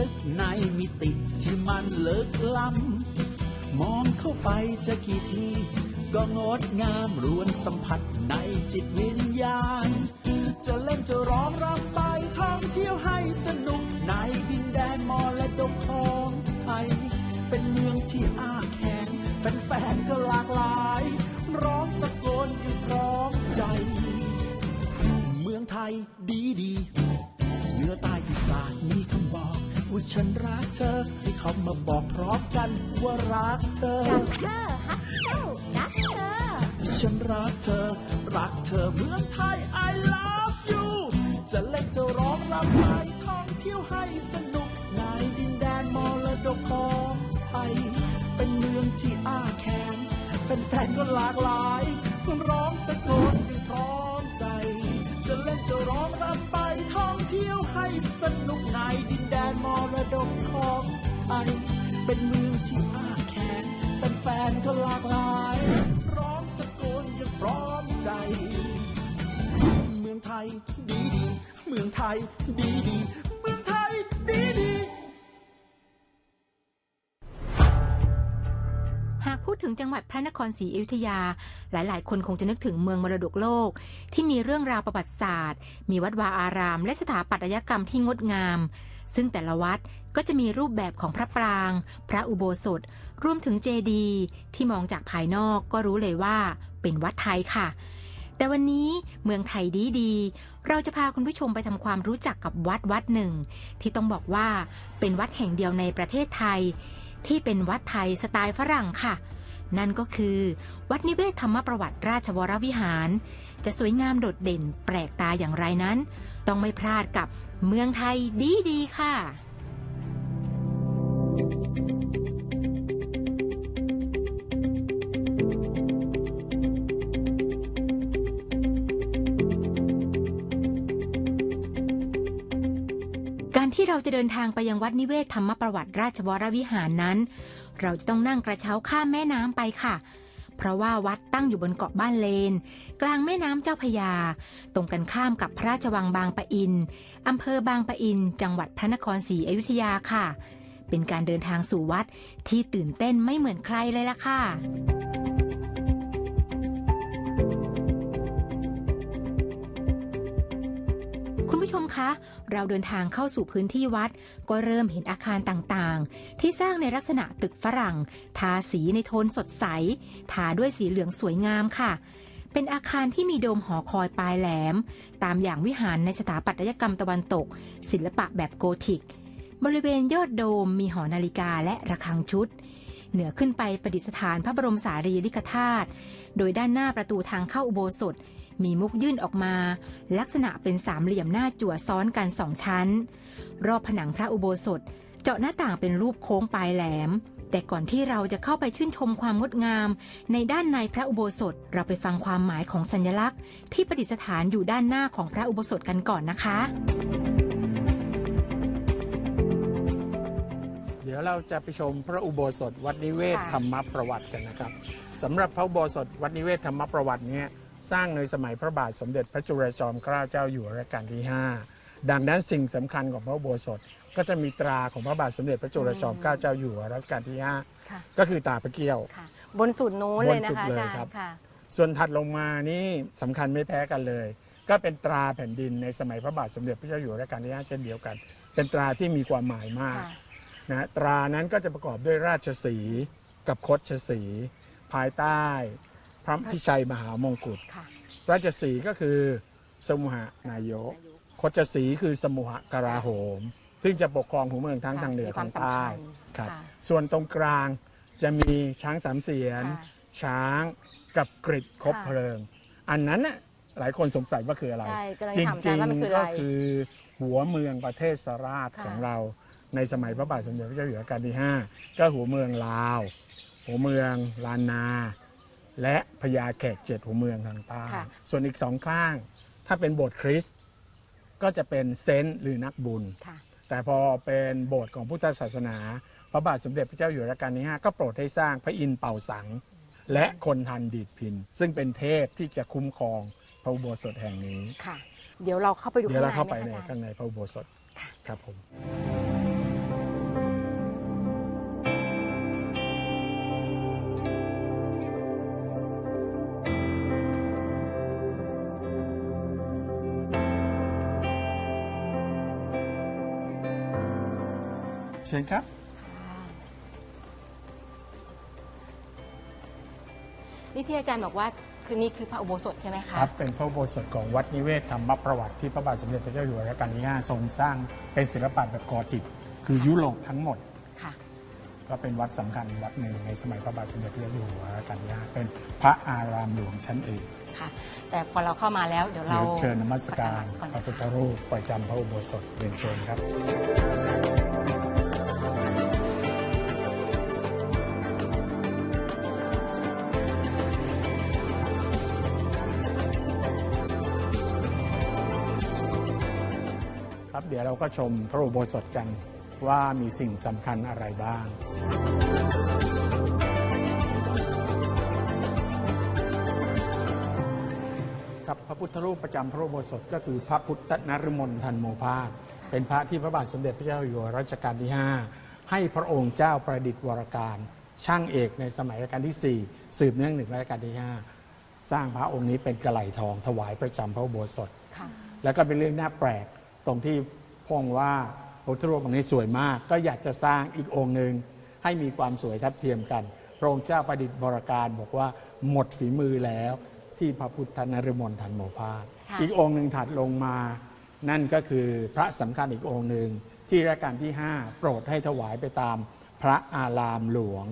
ลึกในมิติที่มันเลึกล้ำมองเข้าไปจะกี่ที ก็งดงามรวนสัมผัสในจิตวิญญาณ จะเล่นจะร้องรำไปท่องเที่ยวให้สนุกในดินแดนมอและดกของไทย เป็นเมืองที่อ้าแขนแฟนๆก็หลากหลาย ร้องตะโกนอยู่พร้อมใจ เมืองไทยดีดีเหนือใต้อีสานมีคำบอก ว่าฉันรักเธอ ให้เขามาบอกพร้อมกัน ว่ารักเธอ รักเธอฮักเจ้ารักเธอ ฉันรักเธอ รักเธอเมืองไทย I love you จะเล่นจะร้องรำไปท่องเที่ยวให้สนุกในดินแดนมรดกของไทย เป็นเมืองที่อ้าแขนแฟนๆก็หลากหลายร้องตะโกนกันพร้อมใจ จะเล่นจะร้องรำไป ท่องเที่ยวให้สนุกในดินแดนมรดกของไทยเป็นเมืองที่อาแขนแฟนๆก็หลากหลายร้องตะโกนอย่างพร้อมใจ เมืองไทยดีดีเมืองไทยดีดี ถึงจังหวัดพระนครศรีอยุธยา หลายๆ คนคงจะนึกถึงเมืองมรดกโลก ที่มีเรื่องราวประวัติศาสตร์ มีวัดวาอาราม และสถาปัตยกรรมที่งดงาม ซึ่งแต่ละวัดก็จะมีรูปแบบของพระปราง พระอุโบสถ รวมถึงเจดีย์ที่มองจากภายนอกก็รู้เลยว่าเป็นวัดไทยค่ะ แต่วันนี้เมืองไทยดีดีๆเราจะพาคุณผู้ชมไปทำความรู้จักกับวัดวัดหนึ่ง ที่ต้องบอกว่าเป็นวัดแห่งเดียวในประเทศไทย ที่เป็นวัดไทยสไตล์ฝรั่งค่ะ นั่นก็คือ วัดนิเวศธรรมประวัติราชวรวิหาร จะสวยงามโดดเด่นแปลกตาอย่างไรนั้น ต้องไม่พลาดกับเมืองไทยดีดีๆค่ะ การที่เราจะเดินทางไปยังวัดนิเวศธรรมประวัติราชวรวิหารนั้น เราจะต้องนั่งกระเช้าข้ามแม่น้ำไปค่ะ เพราะว่าวัดตั้งอยู่บนเกาะบ้านเลน กลางแม่น้ำเจ้าพยา ตรงกันข้ามกับพระราชวังบางปะอินอำเภอบางปะอิน จังหวัดพระนครศรีอยุธยาค่ะ เป็นการเดินทางสู่วัดที่ตื่นเต้นไม่เหมือนใครเลยล่ะค่ะ ผู้ชมคะ เราเดินทางเข้าสู่พื้นที่วัด ก็เริ่มเห็นอาคารต่างๆ ที่สร้างในลักษณะตึกฝรั่ง ทาสีในโทนสดใส ทาด้วยสีเหลืองสวยงามค่ะ เป็นอาคารที่มีโดมหอคอยปลายแหลม ตามอย่างวิหารในสถาปัตยกรรมตะวันตก ศิลปะแบบโกธิก บริเวณยอดโดมมีหอนาฬิกาและระฆังชุด เหนือขึ้นไปประดิษฐานพระบรมสารีริกธาตุ โดยด้านหน้าประตูทางเข้าอุโบสถ มีมุกยื่นออกมา ลักษณะเป็นสามเหลี่ยมหน้าจั่วซ้อนกันสองชั้น รอบผนังพระอุโบสถ เจาะหน้าต่างเป็นรูปโค้งปลายแหลม แต่ก่อนที่เราจะเข้าไปชื่นชมความงดงาม ในด้านในพระอุโบสถเราไปฟังความหมายของสัญลักษณ์ ที่ประดิษฐานอยู่ด้านหน้าของพระอุโบสถกันก่อนนะคะ เดี๋ยวเราจะไปชมพระอุโบสถวัดนิเวศธรรมประวัติกันนะครับสำหรับพระอุโบสถวัดนิเวศธรรมประวัติเนี้ สร้างในสมัยพระบาทสมเด็จพระจุลจอมเกล้าเจ้าอยู่หัวรัชกาลที่ 5 ดังนั้นสิ่งสำคัญของพระอุโบสถก็จะมีตราของพระบาทสมเด็จพระจุลจอมเกล้าเจ้าอยู่หัวรัชกาลที่ค่ะ5ก็คือตาพระเกี้ยวค่ะบนสุดนู้นเลยนะบนสุดคะเลยอาจารครับย์ค่ะส่วนถัดลงมานี่สำคัญไม่แพ้กันเลย ก็เป็นตราแผ่นดินในสมัยพระบาทสมเด็จพระเจ้าอยู่หัวรัชกาลที่ 5 เช่นเดียวกัน เป็นตราที่มีความหมายมากค่ะนะตรานั้นก็จะประกอบด้วยราชสีห์กับคดชสีห์ภายใต้ พระพิชัยมหามงกุฎค่ะราชสีห์ก็คือสมุหนายกคดชสีห์คือสมุหกราโหม ซึ่งจะปกครองหัวเมืองทั้งค่ะทางเหนือมีควาทามงใต้สำคัญครับค่ะส่วนตรงกลางจะมีช้างสามเสียนค่ะช้างกับกริดคบค่ะเพลิง อันนั้นน่ะหลายคนสงสัยว่าคืออะไรใช่กำลังจถามอาจารริย์งว่ามันคือๆอะก็ไรคือหัวเมืองประเทศสราชค่ะของเราในสมัยพระบาทสมเด็จพระเจ้าอยู่หัวรัชกาลที่ 5 ก็หัวเมืองลาว หัวเมืองลานนา และพญาแขกเจ็ดหัวเมืองทางใต้ค่ะ ส่วนอีกสองข้าง ถ้าเป็นโบสถ์คริสต์ก็จะเป็นเซนต์หรือนักบุญ ค่ะ แต่พอเป็นโบสถ์ของพุทธศาสนา พระบาทสมเด็จพระเจ้าอยู่หัวรัชกาลที่ 5 ก็โปรดให้สร้างพระอินทร์เป่าสัง และคนทันดีดพิน ซึ่งเป็นเทพที่จะคุ้มครองพระอุโบสถแห่งนี้ ค่ะ เดี๋ยวเราเข้าไปดูเดี๋ยวเราเข้าไปข้างในในไหมคะอาจารย์ข้างในพระอุโบสถค่ะครับผม เชิญครับ นี่ที่อาจารย์บอกว่าคือนี่คือพระอุโบสถใช่ไหมคะครับ เป็นพระอุโบสถของวัดนิเวศธรรมประวัติที่พระบาทสมเด็จพระเจ้าอยู่หัวรัชกาลที่ 5 ทรงสร้างเป็นศิลปะแบบกอธิกคือยุโรปทั้งหมด ค่ะ ก็เป็นวัดสำคัญวัดหนึ่งในสมัยพระบาทสมเด็จพระเจ้าอยู่หัวรัชกาลที่ 5 เป็นพระอารามหลวงชั้นเอกค่ะ แต่พอเราเข้ามาแล้วเดี๋ยวเราเดี๋ยวเชิญนมัสการก่อนพระพุทธรูปประจำพระอุโบสถเรียนเชิญครับ ดี๋ยวเราก็ชมพระอุโบสถกันว่ามีสิ่งสำคัญอะไรบ้างครับพระพุทธรูปประจำพระอุโบสถก็คือพระพุทธนรมนทันโมภาสเป็นพระที่พระบาทสมเด็จพระเจ้าอยู่หัวรัชกาลที่ 5 ให้พระองค์เจ้าประดิษฐ์วรการ ช่างเอกในสมัยรัชกาลที่ 4 สืบเนื่องหนึ่งรัชกาลที่ 5 สร้างพระองค์นี้เป็นกระไหลทองถวายประจำพระอุโบสถค่ะแล้วก็เป็นเรื่องน่าแปลกตรงที่ พระองค์ว่าพระพุทธรูปองค์นี้สวยมาก ก็อยากจะสร้างอีกองค์หนึ่งให้มีความสวยทัดเทียมกันพระองค์เจ้าประดิษฐ์บรการบอกว่าหมดฝีมือแล้วที่พระพุทธนรมนทันโมภาสค่ะอีกองค์หนึ่งถัดลงมา นั่นก็คือพระสำคัญอีกองค์หนึ่งที่รัชกาลที่ 5 โปรดให้ถวายไปตามพระอารามหลวง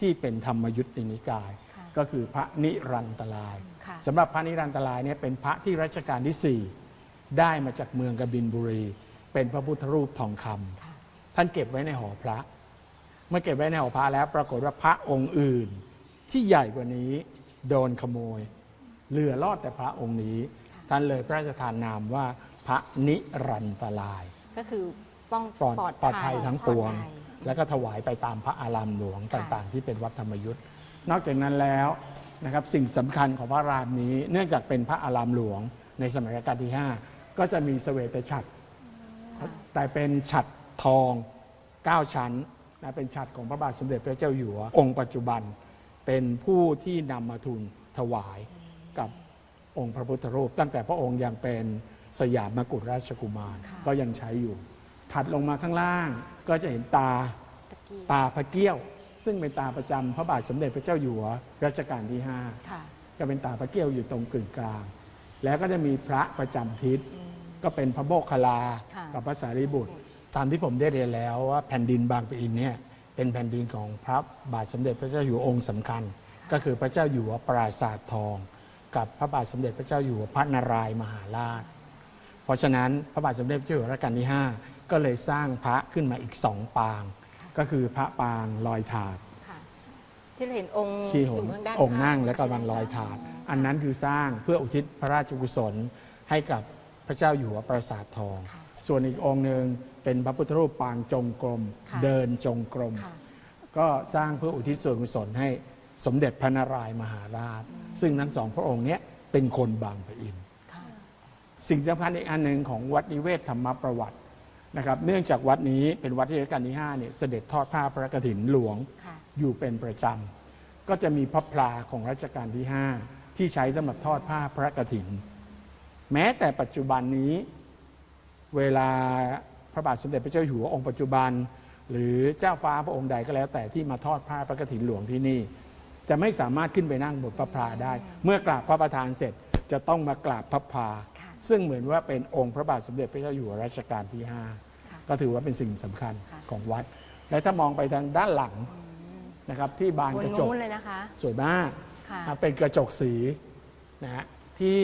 ที่เป็นธรรมยุทตินิกายค่ะก็คือพระนิรันตรายค่ะสำหรับพระนิรันตรายเนี่ยเป็นพระที่รัชกาลที่ 4 ได้มาจากเมืองกบินบุรี เป็นพระพุทธรูปทองคำค่ะท่านเก็บไว้ในหอพระ เมื่อเก็บไว้ในหอพระแล้ว ปรากฏว่าพระองค์อื่น ที่ใหญ่กว่านี้โดนขโมย เหลือรอดแต่พระองค์นี้ ท่านเลยพระราชทานนามว่าพระนิรันตราย ก็คือป้องปลอดปลอดภัยทั้งปวงปลอดภัยแล้วก็ถวายไปตามพระอารามหลวงค่ะต่างๆ ที่เป็นวัดธรรมยุทธ์นอกจากนั้นแล้วนะครับสิ่งสำคัญของพระอารามนี้ เนื่องจากเป็นพระอารามหลวงในสมัยรัชกาลที่ 5 ก็จะมีเสวตฉัตร แต่เป็นฉัตรทอง 9 ชั้นนะเป็นฉัตรของพระบาทสมเด็จพระเจ้าอยู่หัวองค์ปัจจุบันเป็นผู้ที่นำมาทูลถวายกับองค์พระพุทธรูป ตั้งแต่พระองค์ยังเป็นสยามกุฎราชกุมารค่ะก็ยังใช้อยู่ ถัดลงมาข้างล่างก็จะเห็นตาตะกี้ตาพระเกี้ยว ซึ่งเป็นตาประจำพระบาทสมเด็จพระเจ้าอยู่หัวรัชกาลที่ค่ะ5ก็เป็นตาพระเกี้ยวอยู่ตรงกึ่งกลาง แล้วก็จะมีพระประจำทิศ ก็เป็นพระโมคคัลลา ค่ะกับพระสารีบุตร ตามที่ผมได้เรียนแล้วว่าแผ่นดินบางปะอินเนี่ยเป็นแผ่นดินของพระบาทสมเด็จพระเจ้าอยู่หัวองค์สำคัญ ก็คือพระเจ้าอยู่หัวปราสาททอง กับพระบาทสมเด็จพระเจ้าอยู่หัวพระนารายณ์มหาราช เพราะฉะนั้นพระบาทสมเด็จพระเจ้าอยู่หัวรัชกาลที่ 5 ก็เลยสร้างพระขึ้นมาอีกสองปาง ก็คือพระปางลอยถาด ค่ะ ที่เราเห็นองค์ที่อหยู่นข้างด้านองค์นั่งข้าและกำลังลอยถาด อันนั้นคือสร้างเพื่ออุทิศพระราชกุศลให้กับพ ระเจ้าอยู่หัวปราสาททองค่ะส่วนอีกองค์หนึ่งเป็นพระพุทธรูปปางจงกรมค่ะเดินจงกรมค่ะก็สร้างเพื่ออุทิศส่วนกุศลให้สมเด็จพระนารายณ์มหาราช ซึ่งทั้งสองพระองค์เนี้ยเป็นคนบางปะอินค่ะสิ่งสำคัญอีกอันหนึ่งของวัดนิเวศธรรมประวัตินะครับ เนื่องจากวัดนี้เป็นวัดที่รัชกาลที่5เนี่ยเสด็จทอดผ้าพระกฐินหลวงค่ะอยู่เป็นประจำก็จะมีพระพลาของรัชกาลที่ 5 ที่ใช้สำหรับทอดผ้าพระกฐิน แม้แต่ปัจจุบันนี้ เวลาพระบาทสมเด็จพระเจ้าอยู่หัวองค์ปัจจุบัน หรือเจ้าฟ้าพระองค์ใดก็แล้ว แต่ที่มาทอดผ้าพระกฐินหลวงที่นี่ จะไม่สามารถขึ้นไปนั่งบนพระพลาได้ เมื่อกราบพระประธานเสร็จจะต้องมากราบพระพลาค่ะซึ่งเหมือนว่าเป็นองค์พระบาทสมเด็จพระเจ้าอยู่หัวรัชกาลที่ค่ะ5ก็ถือว่าเป็นสิ่งสำคัญค่ะของวัด และถ้ามองไปทางด้านหลังนะครับที่บานบนกระจกนู้นเลยนะคะสวยมากค่ะอะเป็นกระจกสีนะฮะที่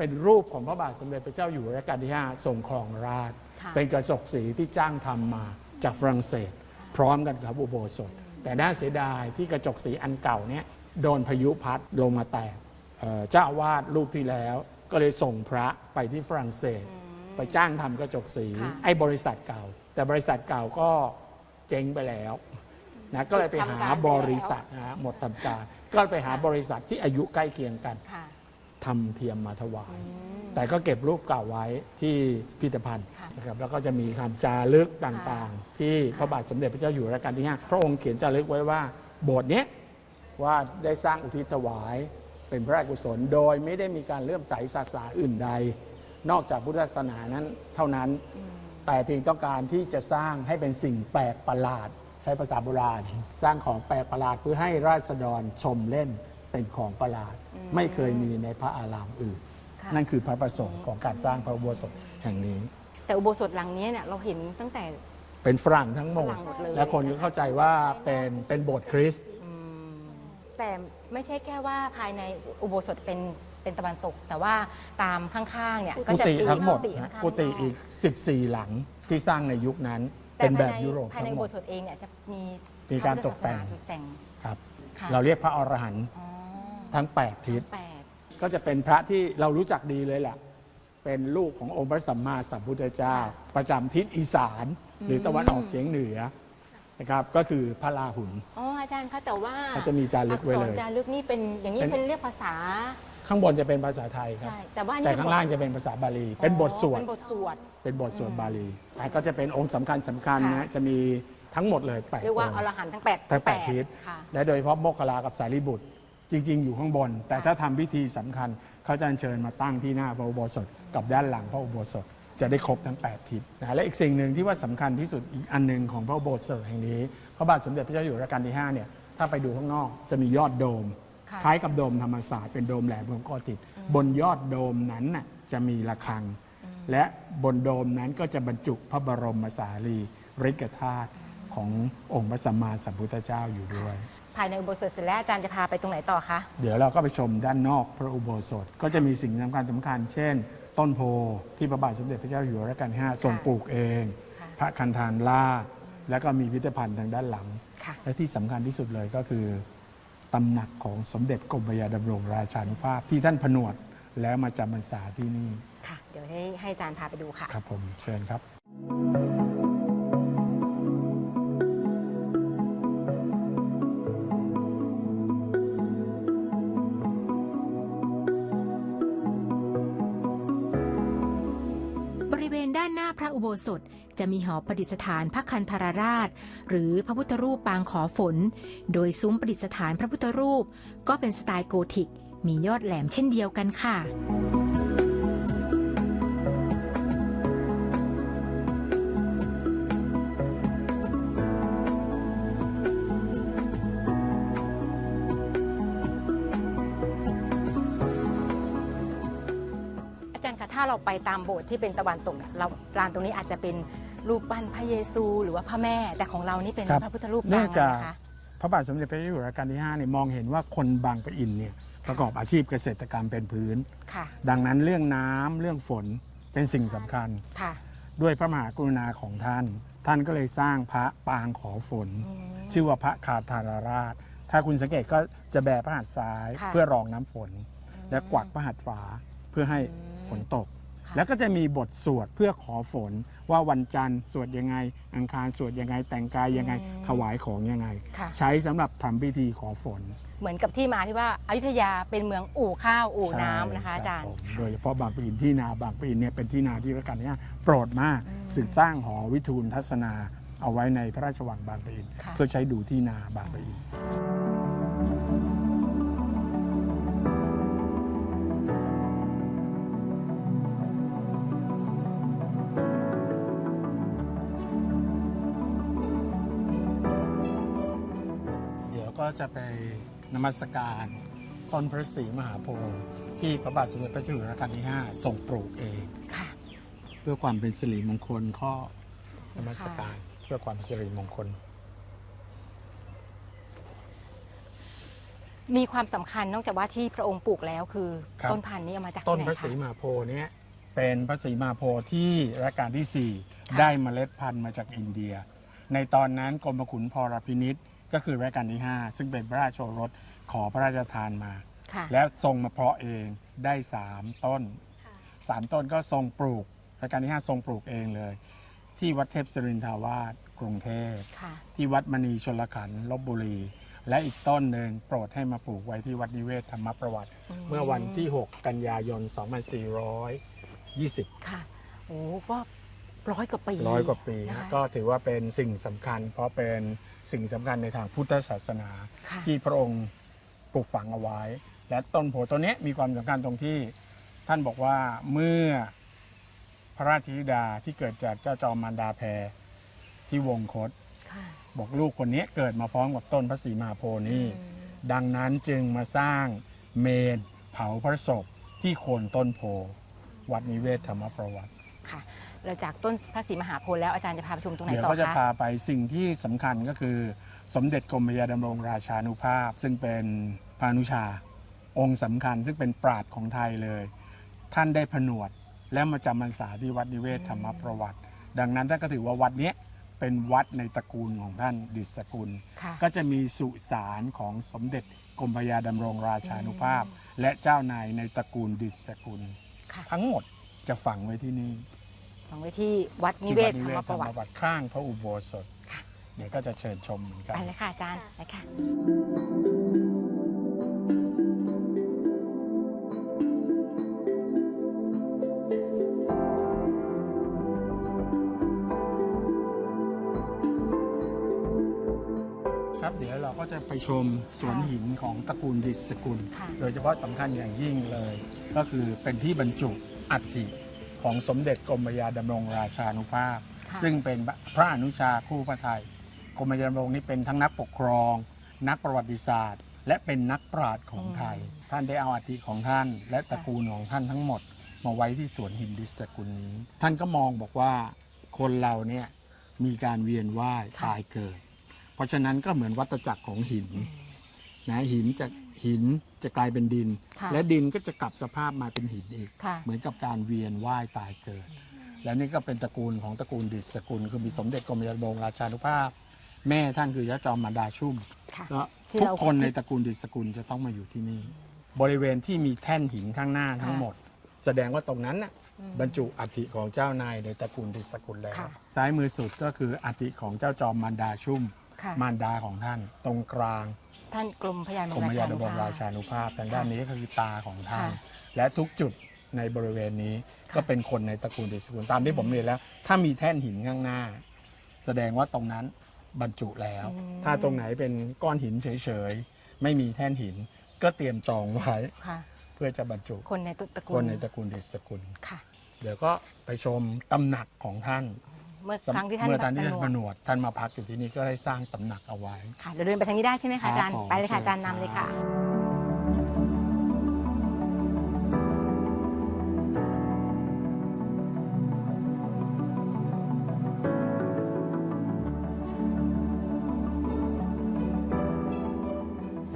เป็นรูปของพระบาทสมเด็จพระเจ้าอยู่หัวรัชกาลที่5ทรงครองราช ค่ะเป็นกระจกสีที่จ้างทำมาจากฝรั่งเศส พร้อมกันกับอุโบสถ แต่น่าเสียดายที่กระจกสีอันเก่าเนี้ยโดนพายุพัดลงมาแตกเอ่อเจ้าอาวาดรูปที่แล้วก็เลยส่งพระไปที่ฝรั่งเศส ไปจ้างทำกระจกสีค่ะ ไอ้บริษัทเก่า แต่บริษัทเก่าก็เจ๊งไปแล้วนะก็เลยไปหาทำการไปแล้วบริษัทนะฮะหมดทำการ ก็ไปหาบริษัทที่อายุใกล้เคียงกัน ค่ะ ทำเทียมมาถวาย แต่ก็เก็บรูปเก่าไว้ที่พิพิธภัณฑ์ค่ะนะครับแล้วก็จะมีคำจารึกต่างๆ ที่พระบาทสมเด็จพระเจ้าอยู่หัวรัชกาลที่5พระองค์เขียนจารึกไว้ว่าโบสถ์เนี้ยว่าได้สร้างอุทิศถวายเป็นพระราชกุศลโดยไม่ได้มีการเลื่อมใสศาสนาอื่นใด นอกจากพุทธศาสนานั้นเท่านั้น แต่เพียงต้องการที่จะสร้างให้เป็นสิ่งแปลกประหลาด ใช้ภาษาโบราณ สร้างของแปลกประหลาดเพื่อให้ราษฎรชมเล่น เป็นของประหลาด ไม่เคยมีในพระอารามอื่น ค่ะนั่นคือพระประสงค์ของการสร้างพระอุโบสถแห่งนี้ แต่อุโบสถหลังนี้เนี่ยเราเห็นตั้งแต่ เป็นฝรั่งทั้งหมด ฝรั่งหมดเลย และคนก็เข้าใจว่าเป็นเป็นโบสถ์คริสต์แต่ไม่ใช่แค่ว่าภายในอุโบสถเป็นเป็นตะวันตก แต่ว่าตามข้างๆเนี่ยก็กุจะฏิมีทั้งหมดกุฏินะข้างๆกุฏิอีก 14 หลังที่สร้างในยุคนั้น แต่เป็นแบบภายในยุโรปภายในทั้งอุหมโบด สถเองเนี่ยจะมีมีการตกแต่ง พระพุทธศสนตกแต่ง ครับ ค่ะ เราเรียกพระอรหันต์ อ๋อ ทั้ง 8 ทิศ แปดก็จะเป็นพระที่เรารู้จักดีเลยแหละ เป็นลูกขององค์พระสัมมาสัมพุทธเจ้า ประจำทิศอีสาน หรือตะวันออกเฉียงเหนือนะครับ ก็คือพระราหุล อ๋ออาจารย์คะแต่ว่าเขาจะมีจารึกไว้เลยอัษรจารึกนี่เป็นอย่างนี้เป็น เป็นเรียกภาษาข้างบนจะเป็นภาษาไทยครับ ใช่แต่ว่าอันนี้แต่เป็นข้างบทล่างจะเป็นภาษาบาลี เป็นบทสวด เป็นบทสวด เป็นบทสวดบาลีแต่ก็จะเป็นองค์สำคัญสำคัญค่ะ นะ จะมีทั้งหมดเลยแปดเรียกว่าองค์อรหันต์ทั้งแปดทั้งแปดทิศ ค่ะ และโดยเฉพาะโมคคลลากับสารีบุตร จริง ๆ อยู่ข้างบน แต่ถ้าทำพิธีสำคัญเขาจะอัญเชิญมาตั้งที่หน้าพระอุโบสถกับด้านหลังพระอุโบสถ จะได้ครบทั้ง 8 ทิศนะและอีกสิ่งหนึ่งที่ว่าสำคัญที่สุดอีกอันหนึ่งของพระอุโบสถแห่งนี้พระบาทสมเด็จพระเจ้าอยู่หัวรัชกาลที่5เนี่ยถ้าไปดูข้างนอกจะมียอดโดม ค่ะ คล้ายกับโดมธรรมศาสตร์เป็นโดมแหลมของกอติดบนยอดโดมนั้นน่ะจะมีระฆัง และบนโดมนั้นก็จะบรรจุพระบรมสารีริกธาตุขององค์พระสัมมาสัมพุทธเจ้าอยู่ด้วย ภายในอุโบสถเสร็จแล้วอาจารย์จะพาไปตรงไหนต่อคะ เดี๋ยวเราก็ไปชมด้านนอกพระอุโบสถ ก็จะมีสิ่งสำคัญสำคัญ เช่น ต้นโพที่พระบาทสมเด็จพระเจ้าอยู่หัวรัชกาลที่ห้าทรงปลูกเอง ค่ะพระคันธานลาดแล้วก็มีพิพิธภัณฑ์ทางด้านหลัง ค่ะ และที่สำคัญที่สุดเลยก็คือตำหนักของสมเด็จกรมพระยาดำรงราชานุภาพที่ท่านผนวดแล้วมาจำพรรษาที่นี่ค่ะ เดี๋ยวให้ให้อาจารย์พาไปดูค่ะ ครับผมเชิญครับบ สถ จะมีหอประดิษฐานพระคันธารราช หรือพระพุทธรูปปางขอฝน โดยซุ้มประดิษฐานพระพุทธรูป ก็เป็นสไตล์โกธิก มียอดแหลมเช่นเดียวกันค่ะาจารย์คะถ้าเราไปตามโบสถ์ที่เป็นตะวันตกเนี่ยเราลานตรงนี้อาจจะเป็นรูปปั้นพระเยซูหรือว่าพระแม่ แต่ของเรานี่เป็นครับ พระพุทธรูปเนื่ปาองงจากนะคะพระบาทสมเด็จพระเจ้าอยู่หัวรัชกาลที่5เนี่ยมองเห็นว่าคนบางปะอินเนี่ยประกอบอาชีพเกษตรกรรมเป็นพื้น ค่ะดังนั้นเรื่องน้ำเรื่องฝนเป็นสิ่งสำคัญ ค่ะด้วยพระมหากรุณาของท่าน ท่านก็เลยสร้างพระปางขอฝนชื่อว่าพระคาธารราช ถ้าคุณสังเกตก็จะแบพระหัตถ์ซ้ายค่ะ เพื่อรองน้ำฝน และกวักพระหัตถ์ฝาเพื่อให้อืม ฝนตกค่ะแล้วก็จะมีบทสวดเพื่อขอฝน ว่าวันจันทร์สวดยังไง อังคารสวดยังไง แต่งกายยังไง ถวายของยังไง ค่ะ ใช้สำหรับทำพิธีขอฝนเหมือนกับที่มาที่ว่าอายุทยาเป็นเมืองอู่ข้าวอู่น้ำนะคะใช่อาจารย์ผมโดยเฉพาะบางปะอินที่นาบางปะอินเนี่ยเป็นที่นาที่รัชกาลที่ห้าโปรดมากสึกสร้างหอวิทูลทัศนา เอาไว้ในพระราชวังบางปะอิน ค่ะ เพื่อใช้ดูที่นาบางปะอิน จะไปนมัสการต้นพระศรีมหาโพธิ์ที่พระบาทสมเด็จพระเจ้าอยู่หัวรัชกาลที่ 5 ทรงปลูกเอง ค่ะ เพื่อความเป็นสิริมงคลข้อนมัสการเพื่อความเป็นสิริมงคล มีความสำคัญนอกจากว่าที่พระองค์ปลูกแล้วคือ ครับ ต้นพันธุ์นี้เอามาจากต้ที่นไหนพระศรีคะ มหาโพธิ์เนี้ยเป็นพระศรีมหาโพธิ์ที่รัชกาลที่ ค่ะ 4 ได้เมล็ดพันธุ์มาจากอินเดีย ในตอนนั้นกรมขุนพรพินิษ ก็คือรัชกาลที่ 5 ซึ่งเป็นพระราชโอรสขอพระราชทานมา ค่ะ แล้วทรงมาเพาะเองได้สามต้นสามต้นก็ทรงปลูกรัชกาลที่ห้าทรงปลูกเองเลย ที่วัดเทพศรินทาวาสกรุงเทพ ค่ะ ที่ที่วัดมณีชลขันธ์ลบบุรี และอีกต้นหนึ่งโปรดให้มาปลูกไว้ที่วัดนิเวศธรรมประวัติ เมื่อวันที่ 6 กันยายน 2420 ค่ะ โอ้ก็ร้อยกว่าปีร้อยกว่าปีนะฮะคะ ก็ถือว่าเป็นสิ่งสำคัญ เพราะเป็น สิ่งสำคัญในทางพุทธศาสนา ค่ะ ที่พระองค์ปลูกฝังเอาไว้ และต้นโพธิ์ต้นเนี้ยมีความสำคัญตรงที่ท่านบอกว่าเมื่อพระราชธิดาที่เกิดจากเจ้าจอมมารดาแพรที่วงคต ค่ะบอกลูกคนนี้เกิดมาพร้อมกับต้นพระศรีมหาโพธิ์นี่ อืมดังนั้นจึงมาสร้างเมนเผาพระศพที่โคนต้นโพธิ์วัดนิเวศธรรมประวัติ ค่ะ เราจากต้นพระศรีมหาโพธิ์แล้วอาจารย์จะพาไปชมตรงไหนเดี๋ยวต่อก็จะคะ พาไปสิ่งที่สำคัญก็คือ สมเด็จกรมพระยาดำรงราชานุภาพ ซึ่งเป็นพานุชา องค์สำคัญซึ่งเป็นปราดของไทยเลย ท่านได้ผนวดและมาจำพรรษาที่วัดนิเวศธรรมประวัติ ดังนั้นท่านก็ถือว่าวัดเนี้ยเป็นวัดในตระกูลของท่านดิษสกุล ค่ะ ก็จะมีสุสานของสมเด็จกรมพระยาดำรงราชานุภาพ และเจ้านายในตระกูลดิษสกุล ค่ะ ทั้งหมดจะฝังไว้ที่นี่ ฟังไว้ที่วัดนิที่เววัศดนิธรเวรมศปธรระรวัมติวัดข้างพระอุโบสถค่ะเดี๋ยวก็จะเชิญชมเหมือนกันไปเลยค่ะอาจารย์ไปค่ะครับเดี๋ยวเราก็จะไปชมสวนหินของตระกูลดิษสกุลค่ะโดยเฉพาะสำคัญอย่างยิ่งเลย ก็คือเป็นที่บรรจุอัฐิ ของสมเด็จกรมพระยาดำรงราชานุภาพ ค่ะ ซึ่งเป็นพระอนุชาคู่พระไทยกรมพระยาดำรงนี่เป็นทั้งนักปกครอง นักประวัติศาสตร์ และเป็นนักปราชญ์ของไทย ท่านได้เอาอัฐิของท่าน และตระกูลของท่านทั้งหมด มาไว้ที่สวนหินดิษสกุลนี้ ท่านก็มองบอกว่าคนเราเนี่ยมีการเวียนว่ายตายเกิด เพราะฉะนั้นก็เหมือนวัฏจักรของหินนะหินจะ หินจะกลายเป็นดิน ค่ะและดินก็จะกลับสภาพมาเป็นหินอีก ค่ะ เหมือนกับการเวียนว่ายตายเกิด และนี่ก็เป็นตระกูลของตระกูลดิษสกุลคือมีสมเด็จกรมยาบงราชานุภาพ แม่ท่านคือยะจอมมารดาชุ่ม ค่ะ แล้วที่ทุกเราคนในตระกูลดิษสกุลจะต้องมาอยู่ที่นี่ บริเวณที่มีแท่นหินข้างหน้าทั้งหมด แสดงว่าตรงนั้นน่ะบรรจุอัฐิของเจ้านายในตระกูลดิษสกุลแล้วค่ะซ้ายมือสุดก็คืออัฐิของเจ้าจอมมารดาชุ่ม ค่ะ มารดาของท่าน ตรงกลาง ท่านกรมพยานกรมพระยาดำรงราราชาชานุนุภาพภาพทางด้านนี้ก็คือตาของท่านค่ะและทุกจุดในบริเวณนี้ก็เป็นคนในตระกูลดิษกุลตามที่ผมเรียนแล้ว ถ้ามีแท่นหินข้างหน้า แสดงว่าตรงนั้นบรรจุแล้ว ถ้าตรงไหนเป็นก้อนหินเฉยๆ ไม่มีแท่นหินก็เตรียมจองไว้ค่ะเพื่อจะบรรจุคนในตระกูลคนในตระกูลดิษกุลค่ะเดี๋ยวก็ไปชมตำหนักของท่าน เมื่อครั้งที่ท่านเมื่อท่านที่ปท่านระผนนวดวดท่านมาพักอยู่ที่นี่ก็ได้สร้างตำหนักเอาไว้ ค่ะเราเดินไปทางนี้ได้ใช่ไหมคะอาจารย์ครับผม ไปเลยค่ะเชิญอาจารย์นำเลยค่ะ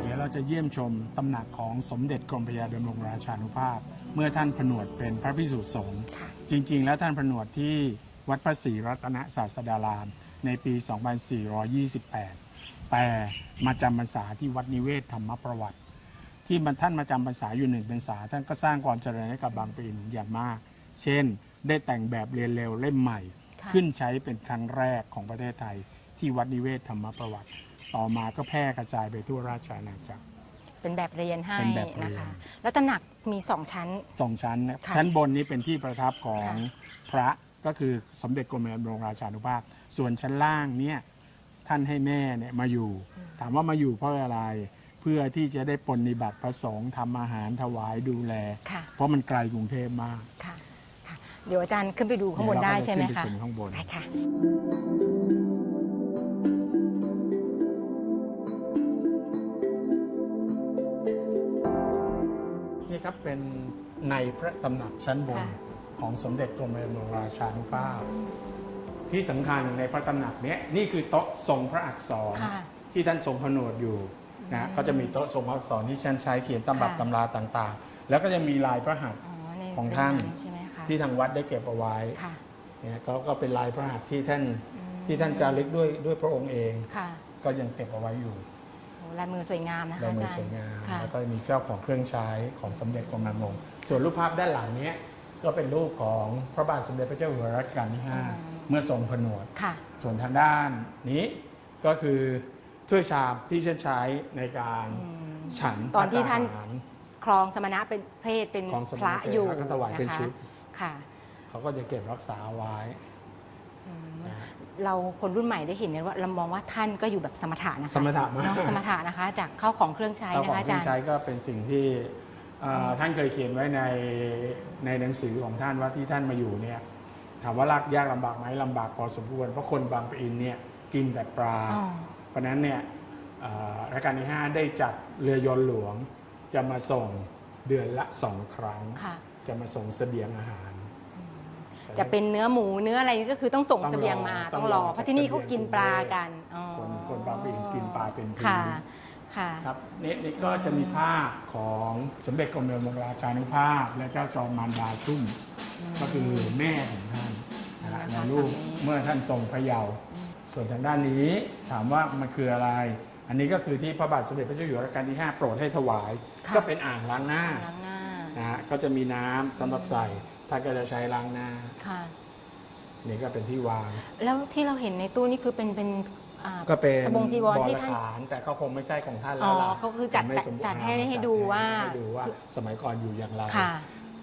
เดี๋ยวเราจะเยี่ยมชมตำหนักของสมเด็จกรมพระยาดำรงราชานุภาพ เมื่อท่านผนวดเป็นพระพิสุสงฆ์ค่ะ จริง ๆ แล้วท่านผนวดที่ วัดพระศรีรัตนศาสดาราม ในปี 2428 แต่มาจำพรรษาที่วัดนิเวศธรรมประวัติ ที่มันท่านมาจำพรรษาอยู่หนึ่งพรรษาท่านก็สร้างความเจริญให้กับบางปะอินอย่างมาก เช่น ได้แต่งแบบเรียนเร็วเล่มใหม่ค่ะขึ้นใช้เป็นครั้งแรกของประเทศไทย ที่วัดนิเวศธรรมประวัติ ต่อมาก็แพร่กระจายไปทั่วราชอาณาจักรเป็นแบบเรียนให้เป็นแบบเรียนนะคะแล้วตำหนักมีสองชั้นสองชั้นนะค่ะชั้นบนนี้เป็นที่ประทับของค่ะพระ ก็คือสมเด็จกรมหลวงราชานุภาพ ส่วนชั้นล่างเนี่ยท่านให้แม่เนี่ยมาอยู่ ถามว่ามาอยู่เพราะอะไร เพื่อที่จะได้ปรนนิบัติพระสงฆ์ทำอาหารถวายดูแล ค่ะ เพราะมันไกลกรุงเทพมากค่ะค่ะ เดี๋ยวอาจารย์ขึ้นไปดูข้างบนได้ใช่ไหมเดี๋ยวเราก็จขึ้นไปคะชมข้างบน ไปค่ะ นี่ครับเป็นในพระตำหนักชั้นบน ค่ะ ของสมเด็จกรมหลวงราชานุภาพ ที่สำคัญในพระตำหนักเนี้ยนี่คือโต๊ะทรงพระอักษร ค่ะ ที่ท่านทรงผนวดอยู่นะฮะก็จะมีโต๊ะทรงพระอักษรที่ท่านใช้เขียนตำรับค่ะ ตำราต่างๆ แล้วก็จะมีลายพระหัตถ์ อ๋อในของท่านใช่ไหมคะที่ทางวัดได้เก็บเอาไว้ค่ะเนี่ยก็ก็เป็นลายพระหัตถ์ที่ท่านอืมที่ท่านจารึกด้วยด้วยพระองค์เอง ค่ะก็ยังเก็บเอาไว้อยู่โอ้ลายมือสวยงามนะคะลายอามือจารย์สวยงามค่ะ แล้วก็มีเครื่องของเครื่องใช้ของสมเด็จกรมหลวงส่วนรูปภาพด้านหลังเนี้ย ก็เป็นรูปของพระบาทสมเด็จพระเจ้าอยู่หัวรัชกาลที่ห้าเมื่อทรงผนวด ค่ะ ส่วนทางด้านนี้ก็คือถ้วยชามที่ท่านใช้ในการอืม ฉันตอนที่ท่านพระทหร ครองสมณะเป็นเพศเป็นของสมพระเด็จอยู่พระก็ถวายเป็นนะคะชุด ค่ะเขาก็จะเก็บรักษาไว้นะเราคนรุ่นใหม่ได้เห็นเนี่ยว่าเรามองว่าท่านก็อยู่แบบสมถะนะคะสมถะมาก เนอะสมถะนะคะ จากเข้าของเครื่องใช้เจ้านะของคะอาเครื่จาองรย์ ใช้ก็เป็นสิ่งที่เอ่อ ท่านเคยเขียนไว้ในในหนังสือของท่านว่าที่ท่านมาอยู่เนี่ยถามว่าลากยากลำบากไหมลำบากพอสมควรเพราะคนบางปะอินเนี่ยกินแต่ปลาอ๋อเพราะฉะนั้นเนี่ยเอ่อรัชกาลที่ 5 ได้จัดเรือยนต์หลวง จะมาส่งเดือนละสองครั้งค่ะจะมาส่งเสบียงอาหาร จะเป็นเนื้อหมูเนื้ออะไรก็คือต้องส่งต้องรอเสบียงมาต้ต้อองงรรออเพราะที่นี่เขากินปลากันอ๋อคนคนบางปะอินกินปลาเป็นพื้น ค่ะค่ะ ครับนี่นี่ก็จะมีภาพของสมเด็จกรมหลวงราชานุภาพ และเจ้าจอมมารดาชุ่ม ก็คือแม่ของท่านนะฮะอืมในรูปภาพนี้เมื่อท่านทรงพระเยาว์ส่วนทางด้านนี้ถามว่ามันคืออะไร อันนี้ก็คือที่พระบาทสมเด็จพระเจ้าอยู่หัวรัชกาลที่ 5 โปรดให้ถวาย ค่ะ ก็เป็นอ่างล้างหน้าล้างหน้านะฮะก็จะมีน้ำสำหรับใส่ท่านก็จะใช้ล้างหน้าค่ะ นี่ก็เป็นที่วาง แล้วที่เราเห็นในตู้นี่คือเป็นเป็น อ่าก็เป็นสบงจีวรที่บท่านขานแต่ก็คงไม่ใช่ของท่านแล้อ๋วอล่ะเขาคือจัดไม่สมบูรณ์จัดให้อ่ให้ดูว่าให้ดูว่าสมัยก่อนอยู่อย่างไร ค่ะ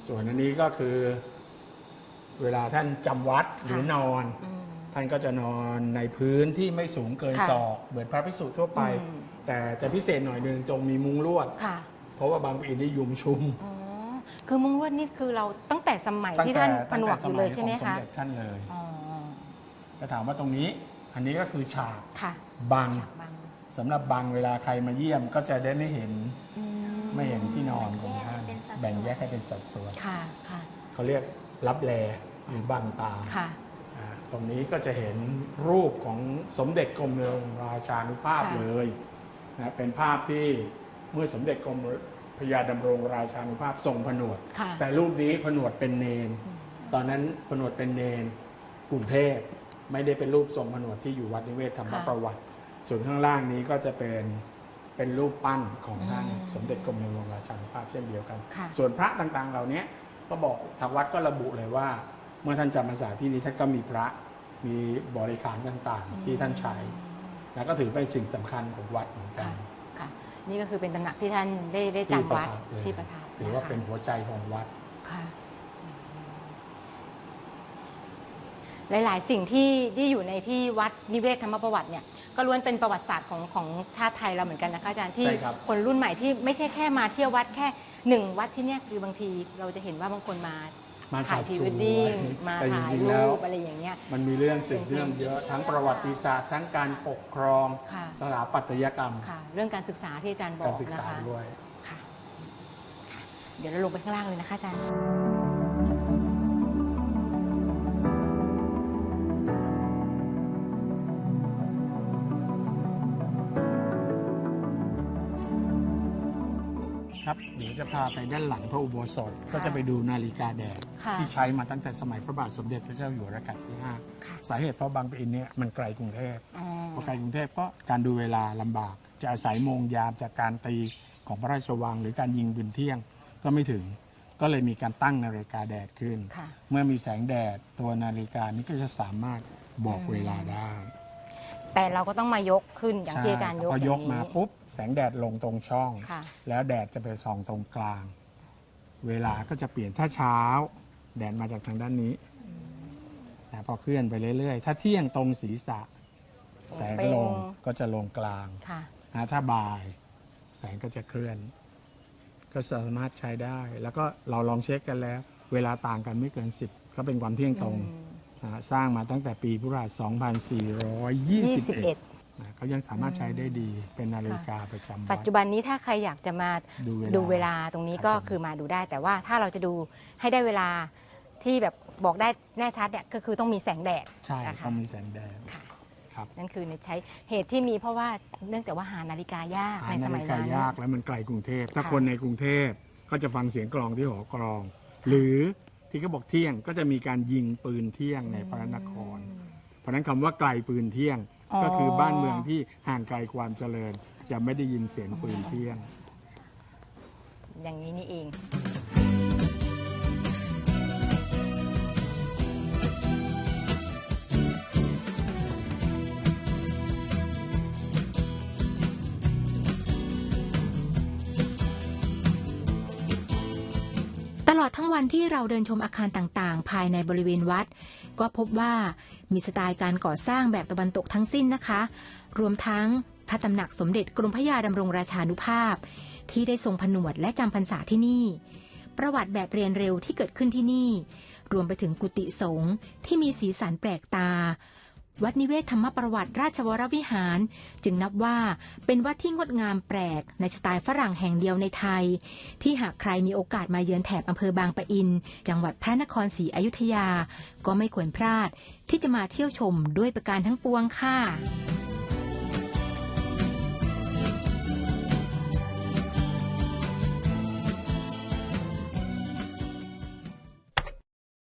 ส่วนอันนี้ก็คือ เวลาท่านจำวัดหรือค่ะนอน อืม ท่านก็จะนอนในพื้นที่ไม่สูงเกินค่ะศอกเหมือนพระภิกษุทั่วไป อืม แต่จะพิเศษหน่อยหนึ่งจงมีมุ้งลวด ค่ะเพราะว่าบางปะอินนี่ยุงชุมอ๋อคือมุ้งลวดนี่คือเราตั้งแต่สมัยที่ท่านผนวกอยู่เลยใช่ไหมตั้งแต่สคะยของสมเด็จท่านเลย อ๋อแล้วถามว่าตรงนี้ อันนี้ก็คือฉากค่ะบังฉากบังสำหรับบังเวลาใครมาเยี่ยมก็จะได้ไม่เห็นอืไม่เห็นที่นอนของท่านแบ่งแยกให้เป็นสัดส่วนแบ่งแยกให้เป็นสัดส่วนค่ะค่ะเขาเรียกรับแลหรือบังตาค่ะอ่าตรงนี้ก็จะเห็นรูปของสมเด็จกรมหลวงราชานุภาพค่ะเลยนะเป็นภาพที่เมื่อสมเด็จกรมพระยาดำรงราชานุภาพทรงผนวด ค่ะ แต่รูปนี้ผนวดเป็นเนน ตอนนั้นผนวดเป็นเนนกรุงเทพ ไม่ได้เป็นรูปทรงผนวดที่อยู่วัดนิเวศธรรมค่ะประวัติ ส่วนข้างล่างนี้ก็จะเป็นเป็นรูปปั้นของท่านอืมสมเด็จกรมหลวงราชานุภาพเช่นเดียวกันค่ะส่วนพระต่างๆ เหล่านี้ก็บอกทางวัดก็ระบุเลยว่า เมื่อท่านจำพรรษาที่นี้ท่านก็มีพระมีบริขารต่างๆ ที่ท่านใช้ แล้วก็ถือเป็นสิ่งสำคัญของวัดเหมือนกัค่ะนค่ะนี่ก็คือเป็นตำหนักที่ท่านได้ได้ที่จำวัดประทับเลยที่ประทับถือว่าะคะเป็นหัวใจของวัดค่ะ หลาย ๆ สิ่งที่ที่อยู่ในที่วัดนิเวศธรรมประวัติเนี่ยก็ล้วนเป็นประวัติศาสตร์ของของชาติไทยเราเหมือนกันนะคะอาจารย์ที่ใช่ครับ คนรุ่นใหม่ที่ไม่ใช่แค่มาเที่ยววัดแค่หนึ่งวัดที่เนี่ยคือบางทีเราจะเห็นว่าบางคนมามาถ่ายฉพรีกเวชูดดิ้งไว้มาแต่จถ่ายริงๆแล้รูว ปอะไรอย่างเงี้ย มันมีเรื่องสืบเนื่องเยอะทั้งประวัติศาสตร์ทั้งการปกครอง ค่ะ สถาปัตยกรรม ค่ะ เรื่องการศึกษาที่อาจารย์บอการกศึกนะษาคะด้วย ค่ะค่ะ เดี๋ยวเราลงไปข้างล่างเลยนะคะอาจารย์ ครับเดี๋ยวจะพาไปด้านหลังพระอุโบสถก็จะไปดูนาฬิกาแดดค่ะที่ใช้มาตั้งแต่สมัยพระบาทสมเด็จพระเจ้าอยู่หัวรัชกาลที่ค่ะ5สาเหตุเพราะบางปะอินเนี่ยมันไกลกรุงเทพอ๋อ พอไกลกรุงเทพก็การดูเวลาลำบาก จะอาศัยโมงยามจากการตีของพระราชวัง หรือการยิงปืนเที่ยงก็ไม่ถึง ก็เลยมีการตั้งนาฬิกาแดดขึ้น ค่ะ เมื่อมีแสงแดดตัวนาฬิกานี้ก็จะสามารถบอกเวลาได้ แต่เราก็ต้องมายกขึ้นอย่างที่อาจารย์ยกพอยกงนี้มาปุ๊บแสงแดดลงตรงช่อง ค่ะ แล้วแดดจะไปส่องตรงกลาง เวลาก็จะเปลี่ยนถ้าเช้า แดดมาจากทางด้านนี้นะพอเคลื่อนไปเรื่อยๆ ถ้าเที่ยงตรงศีรษะ แสงลงก็จะลงกลางค่ะ นะถ้าบ่าย แสงก็จะเคลื่อน ก็สามารถใช้ได้ แล้วก็เราลองเช็คกันแล้ว เวลาต่างกันไม่เกิน 10 ก็เป็นความเที่ยงตรง อืม นะสร้างมาตั้งแต่ปีพุทธศักราช21 2421 นะเขายังสามารถใช้ได้ดีเป็นนาฬิกาประจำวัปัจด จุบันนี้ถ้าใครอยากจะมาดูเวลาดูเวลาตรงนี้ก็ครับผม คือมาดูได้ แต่ว่าถ้าเราจะดูให้ได้เวลาที่แบบบอกได้แน่ชัดเนี่ยก็คือต้องมีแสงแดด ใช่นะคะ ต้องมีแสงแดดค่ะครับ นั่นคือในใช้เหตุที่มีเพราะว่าเนื่องจากว่าหานาฬิกายากหาในสนามัฬิยกานั้น ยากแล้วมันไกลกรุงเทพ ถ้าค่ะ คนในกรุงเทพก็จะฟังเสียงกลองที่หอกลอง หรือ ที่เขาบอกเที่ยงก็จะมีการยิงปืนเที่ยงในพระนคร เพราะฉะนั้นคำว่าไกลปืนเที่ยงอ๋อ ก็คือบ้านเมืองที่ห่างไกลความเจริญ จะไม่ได้ยินเสียงปืนเที่ยง อย่างนี้นี่เอง ลอดทั้งวันที่เราเดินชมอาคารต่างๆ ภายในบริเวณวัด ก็พบว่ามีสไตล์การก่อสร้างแบบตะวันตกทั้งสิ้นนะคะ รวมทั้งพระตำหนักสมเด็จกรมพระยาดำรงราชานุภาพ ที่ได้ทรงผนวดและจำพรรษาที่นี่ ประวัติแบบเรียนเร็วที่เกิดขึ้นที่นี่ รวมไปถึงกุฏิสงฆ์ที่มีสีสันแปลกตา วัดนิเวศธรรมประวัติราชวรวิหาร จึงนับว่าเป็นวัดที่งดงามแปลกในสไตล์ฝรั่งแห่งเดียวในไทย ที่หากใครมีโอกาสมาเยือนแถบอำเภอบางปะอิน จังหวัดพระนครศรีอยุธยา ก็ไม่ควรพลาดที่จะมาเที่ยวชมด้วยประการทั้งปวงค่ะ